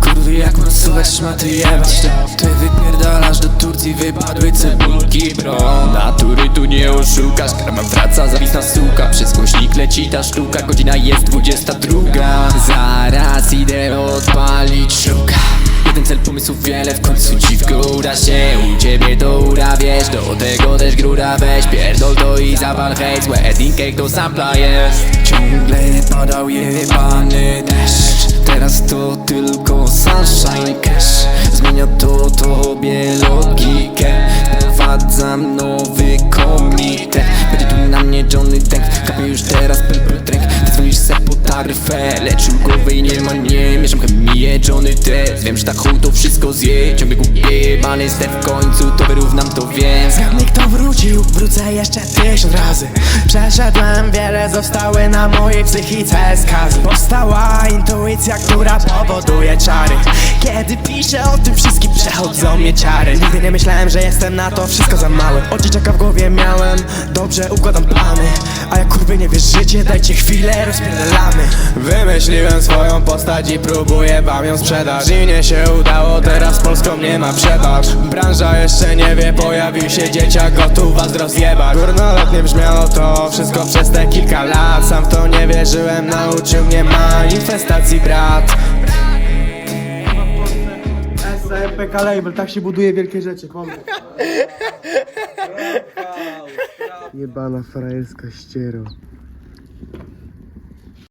Kurwy jak mam słuchać szmaty jebać to Ty wypierdalasz do Turcji wypadły cebulki bro. Natury tu nie oszukasz Karma wraca zawisna suka. Przez głośnik leci ta sztuka Godzina jest 22 Zaraz idę cel pomysłów wiele, w końcu dziwko uda się U ciebie to ura, wiesz, do tego też grura Weź pierdol to i zawal hejt, wedding cake to sampla jest Ciągle padał jebany deszcz. Teraz to tylko sunshine cash. Zmienia to tobie logikę. Wprowadzam nowy komitet. Będzie tu na mnie Johnny Tank Kapie już teraz po taryfę Lecz ulgowej nie ma, nie Mieszam chemię Johnny Test Wiem, że ta chuj to wszystko zje. Ciągle głupie jebany ster w końcu To wyrównam to wiem. Zgadnij kto wrócił, wrócę jeszcze tysiąc razy. Przeszedłem wiele, zostały na mojej psychice skazy. Powstała intuicja, która powoduje czary. Kiedy piszę o tym wszystkim, przechodzą mnie ciary. Nigdy nie myślałem, że jestem na to wszystko za mały. Od dzieciaka w głowie miałem, dobrze układam plany Nie wierzycie, dajcie chwilę, rozpierdalamy. Wymyśliłem swoją postać i próbuję wam ją sprzedać. I nie się udało, teraz Polską nie ma przetarg Branża jeszcze nie wie, pojawił się dzieciak, gotów was rozjebać. Górnolotnie brzmiało to wszystko przez te kilka lat. Sam w to nie wierzyłem, nauczył mnie manifestacji brat SPK Label, tak się buduje wielkie rzeczy, pomysł. Jebana frajerska ściero.